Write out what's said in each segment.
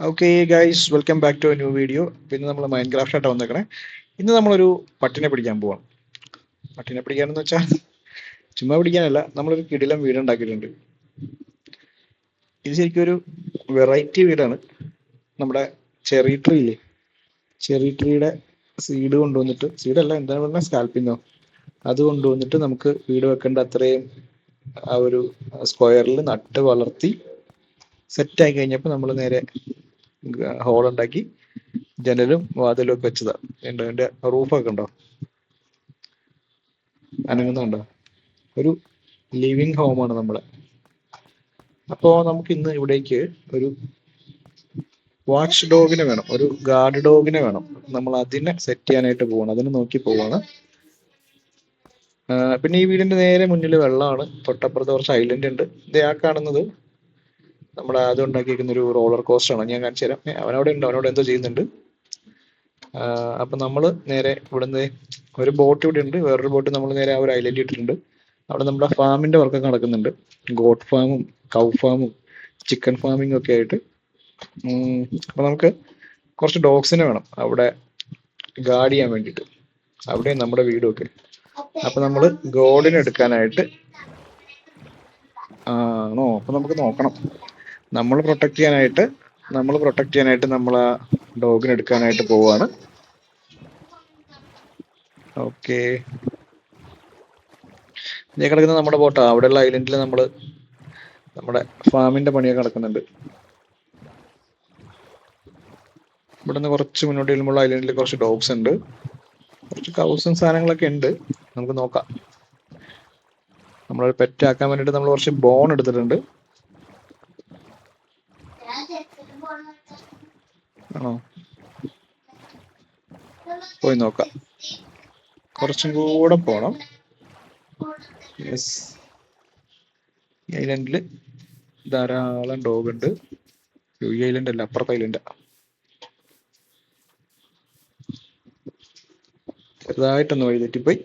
Okay guys welcome back to new video പിന്നെ നമ്മൾ mind ക്രാഫ്റ്റായിട്ട് വന്നേക്കണേ. ഇന്ന് നമ്മളൊരു പട്ടിനെ പിടിക്കാൻ പോവാം പട്ടിനെ പിടിക്കാനെന്ന് വെച്ചാൽ ചുമ്മാ പിടിക്കാനല്ല നമ്മളൊരു കിടിലം വീട് ഉണ്ടാക്കിയിട്ടുണ്ട് ഇത് ശരിക്കും ഒരു വെറൈറ്റി വീടാണ്. നമ്മുടെ ചെറി ട്രീ ഇല്ലേ? ചെറി ട്രീയുടെ സീഡ് കൊണ്ടുവന്നിട്ട് സീഡല്ല എന്താണ് പറഞ്ഞാൽ സ്കാൽപ്പിങ്ങോ അത് കൊണ്ടുവന്നിട്ട് നമുക്ക് വീട് വെക്കേണ്ട അത്രയും ആ ഒരു സ്ക്വയറിൽ നട്ട് വളർത്തി സെറ്റ് ആയി കഴിഞ്ഞപ്പോൾ നമ്മൾ നേരെ ഹോൾ ഉണ്ടാക്കി ജനലും വാതിലും ഒക്കെ വെച്ചതാ. ഉണ്ട് അതിന്റെ റൂഫൊക്കെ ഉണ്ടോ? അനങ്ങുന്നുണ്ടോ? ഒരു ലിവിങ് ഹോമാണ് നമ്മളെ. അപ്പോ നമുക്ക് ഇന്ന് ഇവിടേക്ക് ഒരു വാച്ച് ഡോഗിനെ വേണം ഒരു ഗാർഡ് ഡോഗിനെ വേണം. നമ്മൾ അതിനെ സെറ്റ് ചെയ്യാനായിട്ട് പോവാണ്. അതിനെ നോക്കി പോവാണ്. പിന്നെ ഈ വീടിന്റെ നേരെ മുന്നിൽ വെള്ളമാണ്. തൊട്ടപ്പുറത്ത് കുറച്ച് ഐലൻഡ് ഉണ്ട്. ഇത് ആ കാണുന്നത് നമ്മുടെ ആദ്യം ഉണ്ടാക്കിയിരിക്കുന്ന ഒരു റോളർ കോസ്റ്ററാണ് ഞാൻ കാണിച്ചു തരാം. അവനവിടെ ഉണ്ട്. അവനോട് എന്തോ ചെയ്യുന്നുണ്ട്. അപ്പം നമ്മൾ നേരെ ഇവിടുന്ന് ഒരു ബോട്ട് ഇവിടെ ഉണ്ട്. വേറൊരു ബോട്ട് നമ്മൾ നേരെ ആ ഒരു ഐലൻഡിൽ ഇട്ടിട്ടുണ്ട്. അവിടെ നമ്മുടെ ഫാമിന്റെ വർക്കൊക്കെ നടക്കുന്നുണ്ട്. ഗോട്ട് ഫാമും കൗ ഫാമും ചിക്കൻ ഫാമിംഗ് ഒക്കെ ആയിട്ട്. അപ്പം നമുക്ക് കുറച്ച് ഡോഗ്സിനെ വേണം. അവിടെ ഗാർഡ് ചെയ്യാൻ വേണ്ടിയിട്ട്. അവിടെ നമ്മുടെ വീടും ഒക്കെ അപ്പൊ നമ്മൾ ഗോഡിനെ എടുക്കാനായിട്ട് ആണോ അപ്പൊ നമുക്ക് നോക്കണം. നമ്മൾ പ്രൊട്ടക്ട് ചെയ്യാനായിട്ട് നമ്മൾ പ്രൊട്ടക്ട് ചെയ്യാനായിട്ട് നമ്മൾ ആ ഡോഗിനെ എടുക്കാനായിട്ട് പോവാണ്. ഓക്കെ ഇനി കിടക്കുന്ന നമ്മുടെ ബോട്ടാ അവിടെയുള്ള ഐലൻഡിൽ നമ്മൾ നമ്മുടെ ഫാമിന്റെ പണിയൊക്കെ നടക്കുന്നുണ്ട്. ഇവിടുന്ന് കുറച്ച് മുന്നോട്ട് ചെല്ലുമ്പോൾ ഐലൻഡിൽ കുറച്ച് ഡോഗ്സ് ഉണ്ട്. കുറച്ച് കൗസും സാധനങ്ങളൊക്കെ ഉണ്ട്. നമുക്ക് നോക്കാം. നമ്മളൊരു പെറ്റ് ആക്കാൻ വേണ്ടിയിട്ട് നമ്മൾ കുറച്ച് ബോൺ എടുത്തിട്ടുണ്ട്. ആണോ? പോയി നോക്കാം. കുറച്ചും കൂടെ പോണം. യെസ് ഈ ഐലൻഡിൽ ധാരാളം ഡോഗ് ഉണ്ട്. ഈ ഐലൻഡ് അല്ല അപ്പുറത്തെ ഐലൻഡാ ചെറുതായിട്ടൊന്ന് വഴി തെറ്റിപ്പോയി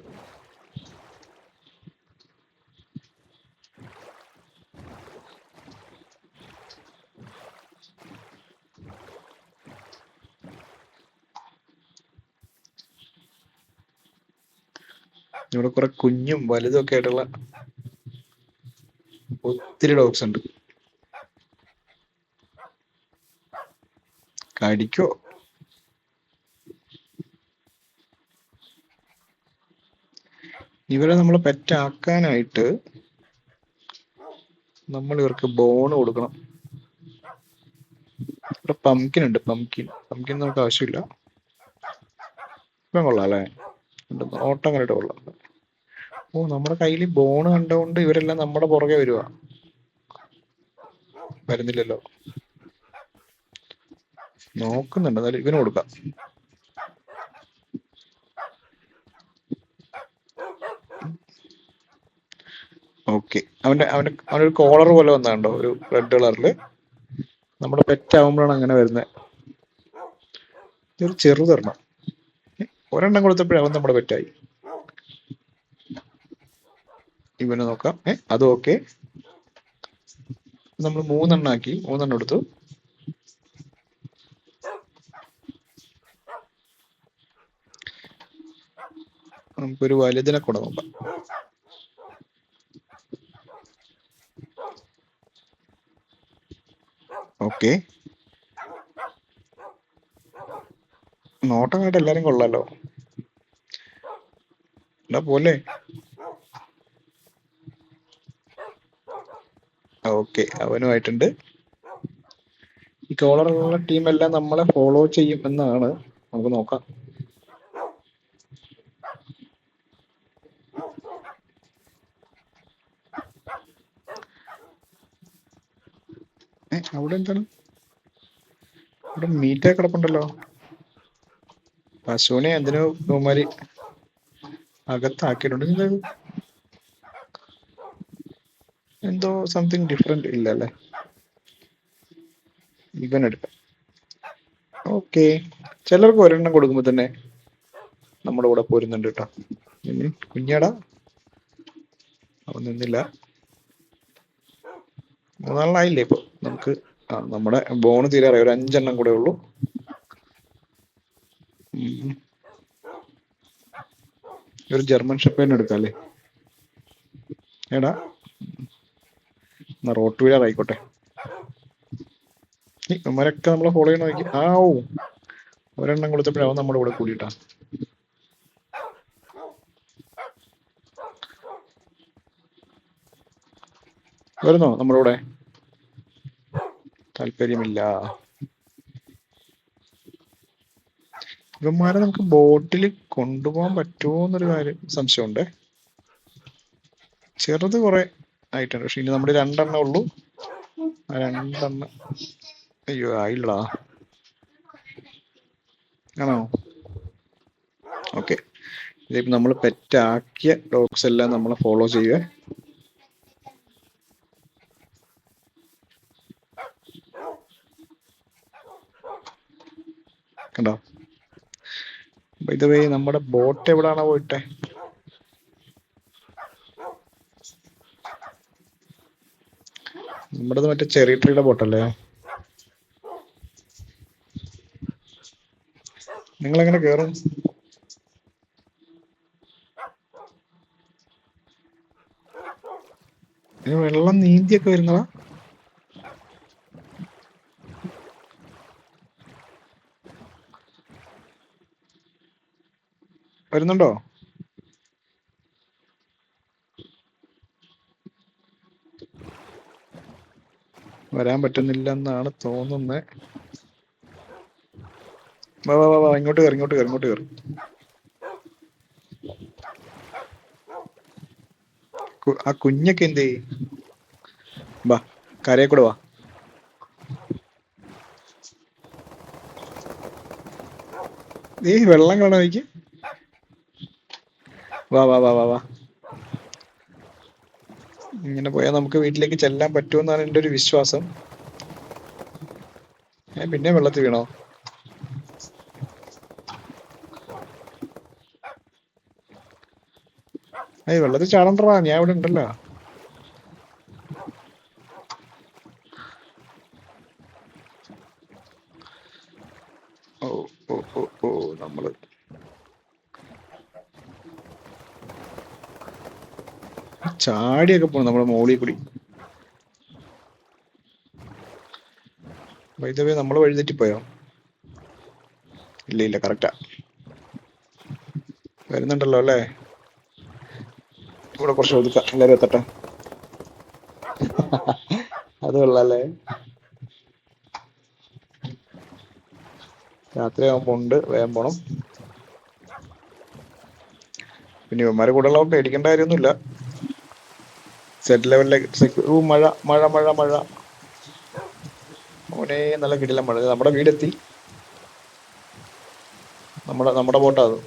ഇവിടെ കുറെ കുഞ്ഞും വലുതും ഒക്കെ ആയിട്ടുള്ള ഒത്തിരി ഡോഗ്സ് ഉണ്ട്. കടിക്കോ? ഇവരെ നമ്മൾ പെറ്റാക്കാനായിട്ട് നമ്മൾ ഇവർക്ക് ബോൺ കൊടുക്കണം. ഇവിടെ പംകിൻ ഉണ്ട് പംകിൻ പംകിൻ നമുക്ക് ആവശ്യമില്ല. ഇപ്പം കൊള്ളാം അല്ലേ? ഓട്ടം കണ്ടിട്ട് കൊള്ളാം. ഓ നമ്മുടെ കയ്യിൽ ബോൺ കണ്ടുകൊണ്ട് ഇവരെല്ലാം നമ്മുടെ പുറകെ വരുവാ. വരുന്നില്ലല്ലോ. നോക്കുന്നുണ്ട് എന്നാലും ഇവന് കൊടുക്കാം. ഓക്കെ. അവന്റെ അവന്റെ അവനൊരു കോളർ പോലെ വന്നാണ്ടോ ഒരു റെഡ് കളറിൽ നമ്മുടെ പെറ്റ് ആവുമ്പോഴാണ് അങ്ങനെ വരുന്നത് ഇതൊരു ചെറുതരണം ഒരെണ്ണം കൊടുത്തപ്പോഴേ അവൻ നമ്മുടെ പെറ്റായി ഇവനെ നോക്കാം ഏ അതും ഓക്കെ. നമ്മൾ മൂന്നെണ്ണം ആക്കി മൂന്നെണ്ണം എടുത്തു. നമുക്കൊരു വലുതിനെ കൂടെ നോക്കാം. ഓക്കെ. നോട്ടം കണ്ടിട്ട് എല്ലാരും കൊള്ളാലോ. എന്നാ പോലെ. ഓക്കെ അവനുമായിട്ടുണ്ട്. ഈ കോളറുള്ള എല്ലാം നമ്മളെ ഫോളോ ചെയ്യും എന്നാണ് നമുക്ക് നോക്കാം. അവിടെ എന്താണ്? അവിടെ മീറ്റേ കിടപ്പുണ്ടല്ലോ. പശുവിനെ എന്തിനു ബഹുമാരി അകത്താക്കിയിട്ടുണ്ട് ഇത് എന്തോ സംതിങ് ഡിഫറെന്റ് ഇല്ല അല്ലേ ഇവൻ എടുക്കാം. ഓക്കെ ചിലർക്ക് ഒരെണ്ണം കൊടുക്കുമ്പോൾ തന്നെ നമ്മുടെ കൂടെ പോരുന്നുണ്ട് കേട്ടോ. കുഞ്ഞാടാ. അവൻ നിന്നില്ല. മൂന്നാളിനായില്ലേ ഇപ്പൊ? നമുക്ക് ആ നമ്മുടെ ബോണ് തീരെ അറിയാം. ഒരു അഞ്ചെണ്ണം കൂടെ ഉള്ളൂ. ഒരു ജർമ്മൻ ഷെപ്പേനെ എടുക്കാം അല്ലേ? എടാ. എന്നാ റോട്ട് വീലർ ആയിക്കോട്ടെ ഇവന്മാരൊക്കെ നമ്മളെ ഫോളോ ചെയ്യണ നോക്കി ആ ഓ ഒരെണ്ണം കൊടുത്തപ്പോഴേ അവൻ നമ്മുടെ കൂടെ കൂടിയിട്ടാ. വരുന്നോ നമ്മുടെ കൂടെ? താല്പര്യമില്ല. ഇവന്മാരെ നമുക്ക് ബോട്ടിൽ കൊണ്ടുപോകാൻ പറ്റുമോ എന്നൊരു കാര്യം സംശയമുണ്ട്. ചെറുത് കുറെ ആയിട്ടുണ്ട്. പക്ഷെ ഇനി നമ്മുടെ രണ്ടെണ്ണേ ഉള്ളൂ. രണ്ടെണ്ണം. അയ്യോ ആയില്ലടാ. ആണോ? ഓക്കെ. ഇതിപ്പോ നമ്മൾ പെറ്റാക്കിയ ഡോഗ്സ് എല്ലാം നമ്മൾ ഫോളോ ചെയ്യുക. കണ്ടോ? ഇത് നമ്മുടെ ബോട്ട് എവിടെയാണോ പോയിട്ടെ? നമ്മുടേത് മറ്റേ ചെറിയ ട്രീയുടെ ബോട്ടല്ലേ? നിങ്ങൾ എങ്ങനെ കേറും വെള്ളം നീന്തിയൊക്കെ വരുന്നതാ? വരുന്നുണ്ടോ? വരാൻ പറ്റുന്നില്ല എന്നാണ് തോന്നുന്നത് വാ വാ വാ ഇങ്ങോട്ട് കയറി ഇങ്ങോട്ട് കയറി ഇങ്ങോട്ട് കയറി ആ കുഞ്ഞൊക്കെ എന്ത് വാ കരയെ കൂടെ വാ. നീ വെള്ളം കാണാൻ വാ വാ വാ വാ വാ. ഇങ്ങനെ പോയാൽ നമുക്ക് വീട്ടിലേക്ക് ചെല്ലാൻ പറ്റുമെന്നാണ് എന്റെ ഒരു വിശ്വാസം. ഏ പിന്നെ വെള്ളത്തിൽ വീണോ? ഏയ് വെള്ളത്തിൽ ചാടണ്ടടാ ഞാൻ ഇവിടെ ഉണ്ടല്ലോ ഓ ഓ ഓ ഓ നമ്മൾ ചാടിയൊക്കെ പോണു നമ്മുടെ മോളിൽ കൂടി. വൈദ്യവേ നമ്മൾ വഴിതെറ്റിപ്പോയോ? ഇല്ല ഇല്ല കറക്റ്റാ വരുന്നുണ്ടല്ലോ അല്ലേ? ഇവിടെ കുറച്ച് ഒതുക്കാം എല്ലാവരും എത്തട്ടെ. അത് കൊള്ളാല്ലേ? രാത്രിയാകുമ്പോ ഉണ്ട് വേഗം പോണം. പിന്നെ ഇവന്മാരെ കൂടെ ഉള്ളവ പേടിക്കേണ്ട കാര്യമൊന്നുമില്ല. സെറ്റ് ലെവലിലേക്ക് ഓ മഴ മഴ മഴ മഴ. മോനെ നല്ല കിടില മഴ. നമ്മുടെ വീടെത്തി. നമ്മുടെ നമ്മുടെ ബോട്ടാ അത്.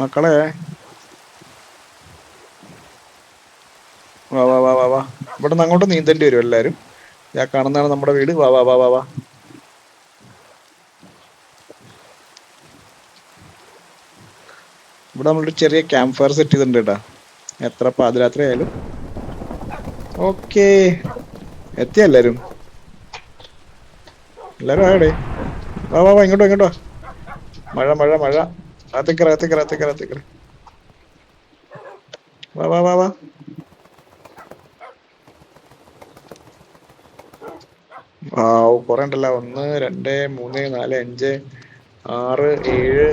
മക്കളെ. വാ വാ വാ വാ വാ. ഇവിടെ നിന്ന് അങ്ങോട്ട് നീന്തേണ്ടി വരും എല്ലാവരും ഞാൻ കാണുന്നതാണ് നമ്മുടെ വീട്. വാ വാ വാ വാ വാ. ഇവിടെ നമ്മളൊരു ചെറിയ ക്യാമ്പ് ഫയർ സെറ്റ് ചെയ്തിട്ടുണ്ട് കേട്ടാ എത്ര പാതിരാത്രി ആയാലും. ഓക്കേ എത്തിയ എല്ലാരും? എല്ലാരും ആയടെ? വാ വാ വാ ഇങ്ങോട്ടോ ഇങ്ങോട്ടോ. മഴ മഴ മഴ. അകത്തേക്കറ അകത്തേക്കറ അകത്തേക്കറ അകത്തേക്കറ വാ വാ വാ വാ. വാവ് കുറെ ഒന്ന് രണ്ട് മൂന്ന് നാല് അഞ്ച് ആറ് ഏഴ്.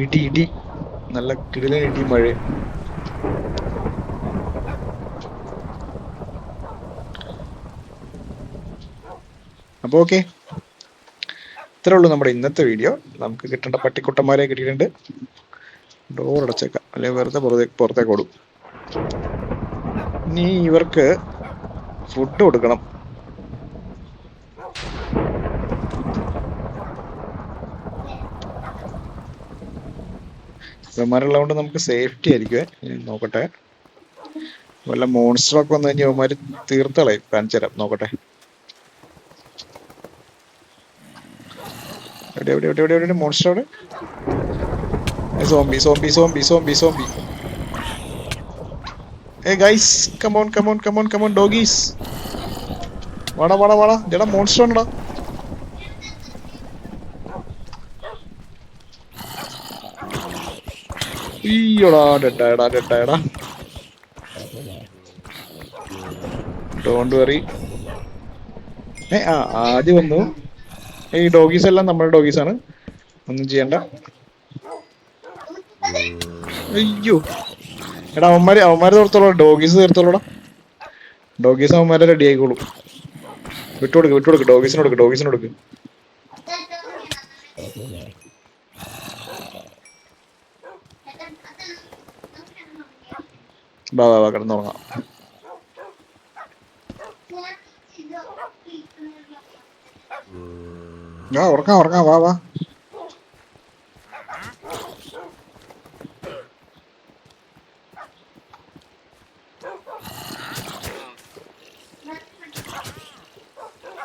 ഇടി ഇടി. നല്ല കിടില ഇടി മഴ. അപ്പൊ ഓക്കെ. ഇത്രേ ഉള്ളൂ നമ്മുടെ ഇന്നത്തെ വീഡിയോ. നമുക്ക് കിട്ടേണ്ട പട്ടിക്കുട്ടന്മാരെ കിട്ടിയിട്ടുണ്ട്. ഡോർ അടച്ചേക്കാം. അല്ലെങ്കിൽ വെറുതെ പുറത്തേക്ക് പുറത്തേക്ക് ഓടും. ഇനി ഇവർക്ക് ഫുഡ് കൊടുക്കണം. ഇവന്മാരുള്ളതുകൊണ്ട് നമുക്ക് സേഫ്റ്റി ആയിരിക്കും നോക്കട്ടെ. വല്ല മോൺസ്റ്ററൊക്കെ വന്നു കഴിഞ്ഞാൽ ഇവന്മാര് തീർത്തളയും. കാണിച്ചു നോക്കട്ടെ. എവിടെ എവിടെ എവിടെ എവിടെ എവിടെ മോൺസ്റ്റർ അവിടെ? Zombie zombie zombie zombie zombie hey guys come on come on come on come on doggies വാടാ വാടാ വാടാ. ജടാ മോൺസ്റ്റർ ഉണ്ടടാ ആദ്യം വന്നു. ഈ ഡോഗീസ് എല്ലാം നമ്മുടെ ഡോഗീസ് ആണ്. ഒന്നും ചെയ്യണ്ട. അയ്യോ. എടാ അവന്മാര് അവന്മാര് തീർത്തോളൂ ഡോഗീസ് തീർത്തോളൂടാ ഡോഗീസ് അവന്മാരെ റെഡി ആയിക്കോളും. വിട്ടുകൊടുക്ക് വിട്ടുകൊടുക്ക്. ഡോഗീസിന് കൊടുക്ക് ഡോഗീസിന് കൊടുക്ക്. വാ വാ കിടന്നുറങ്ങാം. വാ ഉറങ്ങാം വാ വാ.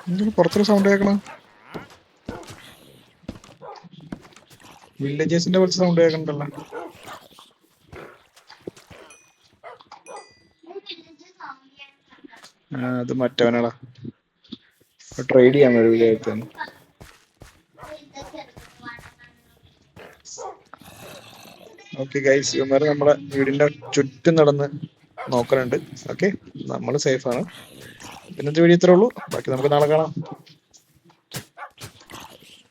എന്തിനു പുറത്തൊരു സൗണ്ട് കേൾക്കണം വില്ലേജേഴ്സിന്റെ കുറച്ച് സൗണ്ട് കേൾക്കണ്ടല്ലോ അത് മറ്റവനാടാ. ട്രേഡ് ചെയ്യാൻ വരും വിചാരിച്ചാണ് ഓക്കെ ഗൈസ് ഇവന്മാർ നമ്മളെ വീടിന്റെ ചുറ്റും നടന്ന് നോക്കണുണ്ട് ഓക്കെ നമ്മൾ സേഫാണ് ഇന്നത്തെ വീഡിയോ ഇത്രേ ഉള്ളൂ. ബാക്കി നമുക്ക് നാളെ കാണാം.